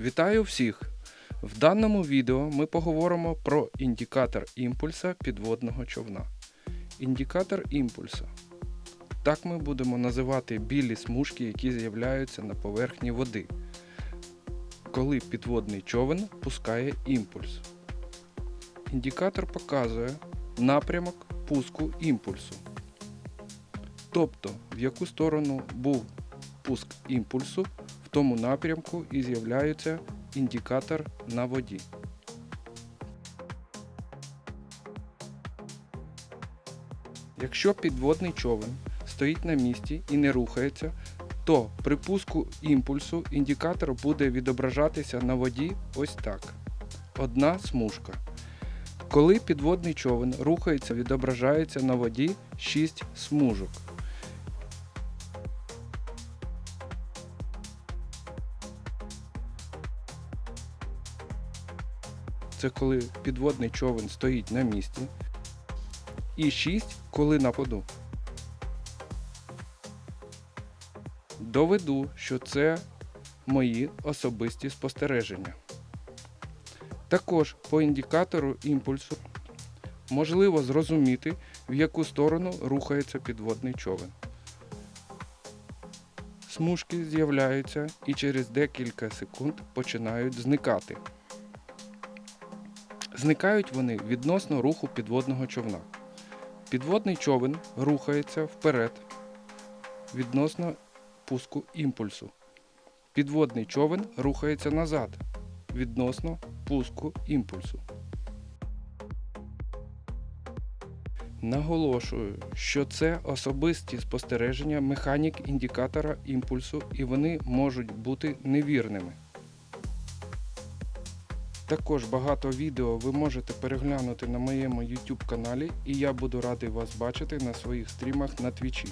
Вітаю всіх! В даному відео ми поговоримо про індикатор імпульса підводного човна. Індикатор імпульсу. Так ми будемо називати білі смужки, які з'являються на поверхні води, коли підводний човен пускає імпульс. Індикатор показує напрямок пуску імпульсу. Тобто, в яку сторону був пуск імпульсу, тому напрямку і з'являється індикатор на воді. Якщо підводний човен стоїть на місці і не рухається, то при пуску імпульсу індикатор буде відображатися на воді ось так. Одна смужка. Коли підводний човен рухається, відображається на воді 6 смужок. Це коли підводний човен стоїть на місці. І 6, коли на воду. Доведу, що це мої особисті спостереження. Також по індикатору імпульсу можливо зрозуміти, в яку сторону рухається підводний човен. Смужки з'являються і через декілька секунд починають зникати. Зникають вони відносно руху підводного човна. Підводний човен рухається вперед відносно пуску імпульсу. Підводний човен рухається назад відносно пуску імпульсу. Наголошую, що це особисті спостереження механік індикатора імпульсу і вони можуть бути невірними. Також багато відео ви можете переглянути на моєму YouTube каналі і я буду радий вас бачити на своїх стрімах на твічі.